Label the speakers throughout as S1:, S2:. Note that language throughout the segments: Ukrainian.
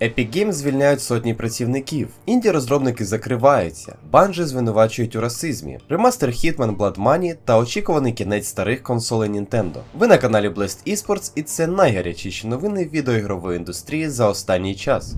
S1: Epic Games звільняють сотні працівників, інді-розробники закриваються, банжі звинувачують у расизмі, ремастер Hitman Blood Money та очікуваний кінець старих консолей Nintendo. Ви на каналі Blast Esports і це найгарячіші новини відеоігрової індустрії за останній час.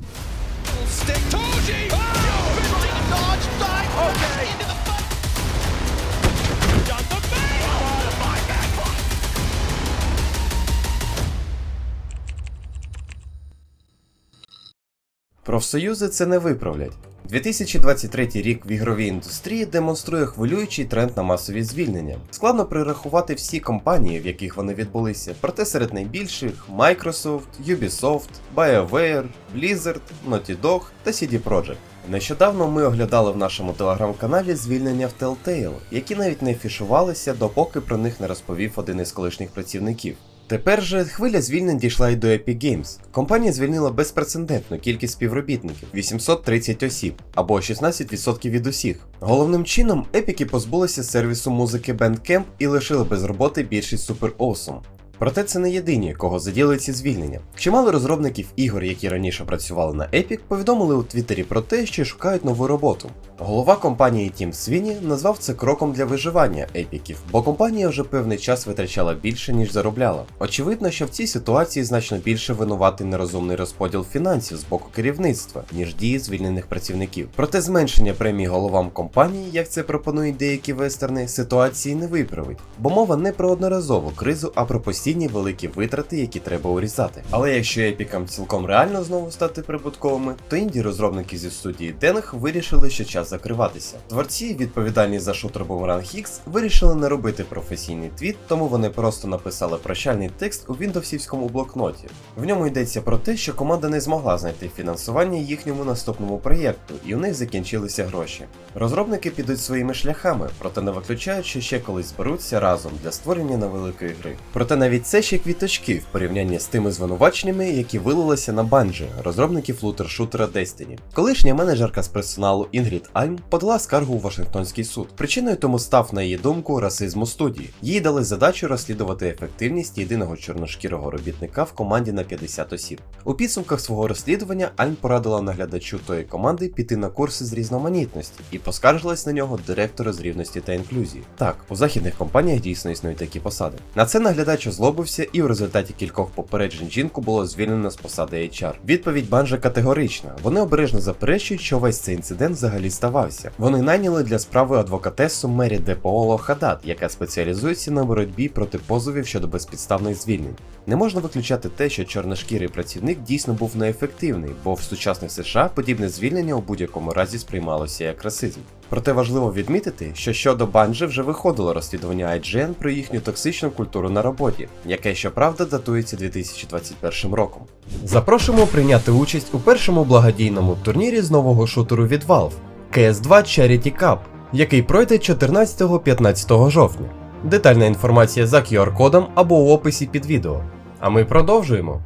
S1: Профсоюзи це не виправлять. 2023 рік в ігровій індустрії демонструє хвилюючий тренд на масові звільнення. Складно прирахувати всі компанії, в яких вони відбулися, проте серед найбільших Microsoft, Ubisoft, BioWare, Blizzard, Naughty Dog та CD Projekt. Нещодавно ми оглядали в нашому телеграм-каналі звільнення в Telltale, які навіть не фішувалися, допоки про них не розповів один із колишніх працівників. Тепер же хвиля звільнень дійшла й до Epic Games. Компанія звільнила безпрецедентну кількість співробітників 830 осіб або 16% від усіх. Головним чином, епіки позбулися сервісу музики Bandcamp і лишили без роботи більшість Super Awesome. Проте це не єдині, кого заділи ці звільнення. Чимало розробників ігор, які раніше працювали на Epic, повідомили у Твіттері про те, що шукають нову роботу. Голова компанії Тім Свіні назвав це кроком для виживання епіків, бо компанія вже певний час витрачала більше, ніж заробляла. Очевидно, що в цій ситуації значно більше винуватий нерозумний розподіл фінансів з боку керівництва, ніж дії звільнених працівників. Проте зменшення премій головам компанії, як це пропонують деякі вестерни, ситуації не виправить, бо мова не про одноразову кризу, а про постійні великі витрати, які треба урізати. Але якщо епікам цілком реально знову стати прибутковими, то інді розробники зі студії Денг вирішили, що час закриватися. Творці, відповідальні за шутер Boomerang X, вирішили не робити професійний твіт, тому вони просто написали прощальний текст у віндовсівському блокноті. В ньому йдеться про те, що команда не змогла знайти фінансування їхньому наступному проєкту, і у них закінчилися гроші. Розробники підуть своїми шляхами, проте не виключають, що ще колись зберуться разом для створення невеликої гри. Проте навіть це ще квіточки в порівнянні з тими звинуваченнями, які вилилися на банджі, розробників лутер-шутера Destiny. Колишня менеджерка з персоналу Інгрід Альм подала скаргу у Вашингтонський суд. Причиною тому став, на її думку, расизм у студії. Їй дали задачу розслідувати ефективність єдиного чорношкірого робітника в команді на 50 осіб. У підсумках свого розслідування Альм порадила наглядачу тої команди піти на курси з різноманітності і поскаржилась на нього директору з рівності та інклюзії. Так, у західних компаніях дійсно існують такі посади. На це наглядач озлобився, і в результаті кількох попереджень жінку було звільнено з посади HR. Відповідь банжа категорична. Вони обережно заперечують, що весь цей інцидент взагалі ставався. Вони найняли для справи адвокатесу Мері Де Пооло Хадат, яка спеціалізується на боротьбі проти позовів щодо безпідставних звільнень. Не можна виключати те, що чорношкірий працівник дійсно був неефективний, бо в сучасних США подібне звільнення у будь-якому разі сприймалося як расизм. Проте важливо відмітити, що щодо банджі вже виходило розслідування IGN про їхню токсичну культуру на роботі, яке щоправда датується 2021 роком. Запрошуємо прийняти участь у першому благодійному турнірі з нового шутеру від Valve CS2 Charity Cup, який пройде 14-15 жовтня. Детальна інформація за QR-кодом або у описі під відео. А ми продовжуємо.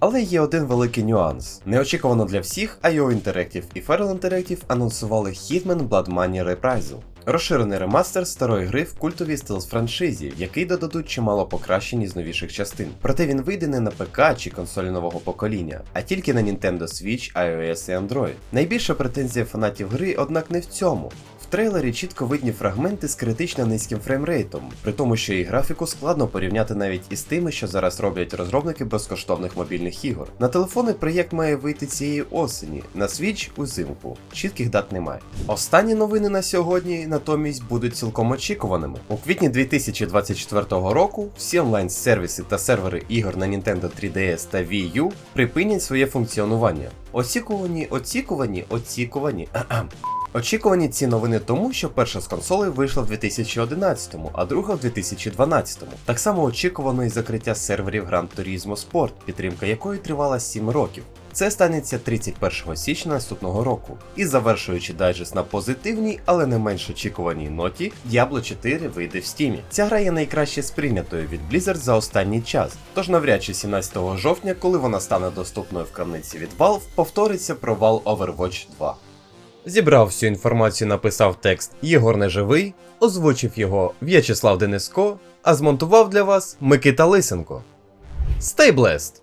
S1: Але є один великий нюанс. Неочікувано для всіх, IO Interactive і Feral Interactive анонсували Hitman Blood Money Reprisal. Розширений ремастер старої гри в культовій стелс франшизі, який додадуть чимало покращень із новіших частин. Проте він вийде не на ПК чи консолі нового покоління, а тільки на Nintendo Switch, iOS і Android. Найбільша претензія фанатів гри, однак, не в цьому. В трейлері чітко видні фрагменти з критично низьким фреймрейтом, при тому, що і графіку складно порівняти навіть із тими, що зараз роблять розробники безкоштовних мобільних ігор. На телефони проєкт має вийти цієї осені, на Switch узимку. Чітких дат немає. Останні новини на сьогодні натомість будуть цілком очікуваними. У квітні 2024 року всі онлайн-сервіси та сервери ігор на Nintendo 3DS та Wii U припинять своє функціонування. Очікувані, очікувані, очікувані. Очікувані ці новини тому, що перша з консолей вийшла в 2011-му, а друга в 2012-му. Так само очікувано і закриття серверів Gran Turismo Sport, підтримка якої тривала 7 років. Це станеться 31 січня наступного року. І завершуючи дайджест на позитивній, але не менш очікуваній ноті, Diablo 4 вийде в стімі. Ця гра є найкраще сприйнятою від Blizzard за останній час. Тож навряд чи 17 жовтня, коли вона стане доступною в крамниці від Valve, повториться провал Overwatch 2. Зібрав всю інформацію, написав текст Єгор Неживий, озвучив його В'ячеслав Дениско, а змонтував для вас Микита Лисенко. Stay blessed!